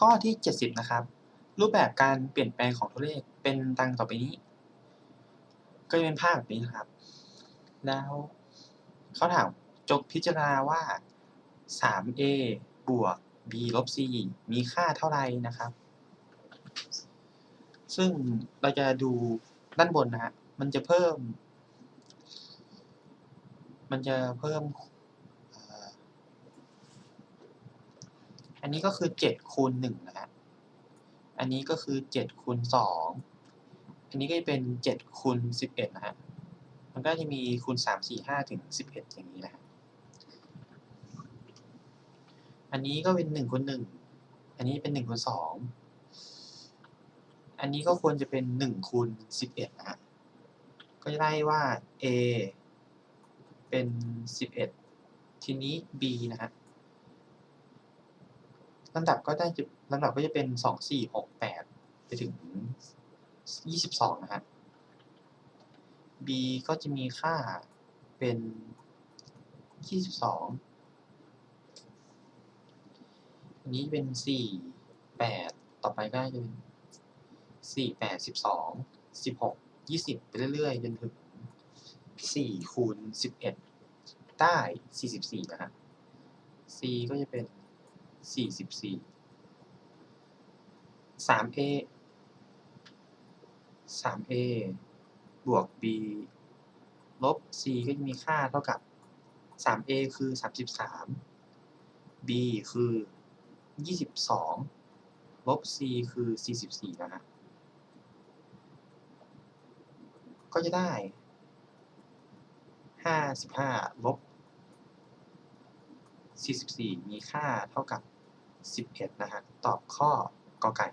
ข้อที่ 70 นะครับ รูปแบบการเปลี่ยนแปลงของตัวเลขเป็นดังต่อไปนี้ ก็จะเป็นภาพแบบนี้นะครับ แล้วเขาถามจงพิจารณาว่า 3a บวก b ลบ c มีค่าเท่าไรนะครับ ซึ่งเราจะดูด้านบนนะฮะ มันจะเพิ่ม มันจะเพิ่มเอ่ออั นนี้ก็คือเจ็ดคูณหนึ่งนะฮะอันนี้ก็คือเจ็ดคูณสองอันนี้ก็จะเป็นเจ็ดคูณสิบเอ็ดนะฮะมันก็จะมีคูณสามสี่ห้าถึงสิบเอ็ดอย่างนี้นะฮะอันนี้ก็เป็นหนึ่งคูณหนึ่งอันนี้เป็นหนึ่งคูณสองอันนี้ก็ควรจะเป็นหนึ่งคูณสิบเอ็ดนะฮะก็จะได้ว่า a เป็นสิบเอ็ดทีนี้ b นะฮะ ลำดับก็ได้จะลำดับก็จะเป็นสองสี่หกแปดไปถึงยี่สิบสองนะฮะ b ก็จะมีค่าเป็นยี่สิบสองอันนี้เป็นสี่แปดต่อไปก็จะเป็นสี่แปดสิบสองสิบหกยี่สิบไปเรื่อยๆจนถึงสี่คูณสิบเอ็ดได้สี่สิบสี่นะฮะ c ก็จะเป็น สี่สิบสี่สาม a สาม a บวก b ลบ c ก็จะมีค่าเท่ากับสาม a คือสามสิบสาม b คือยี่สิบสองลบ c คือสี่สิบสี่นะฮะก็จะได้ห้าสิบห้าลบ สี่สิบสี่มีค่าเท่ากับสิบเอ็ดนะฮะ ตอบข้อกอไก่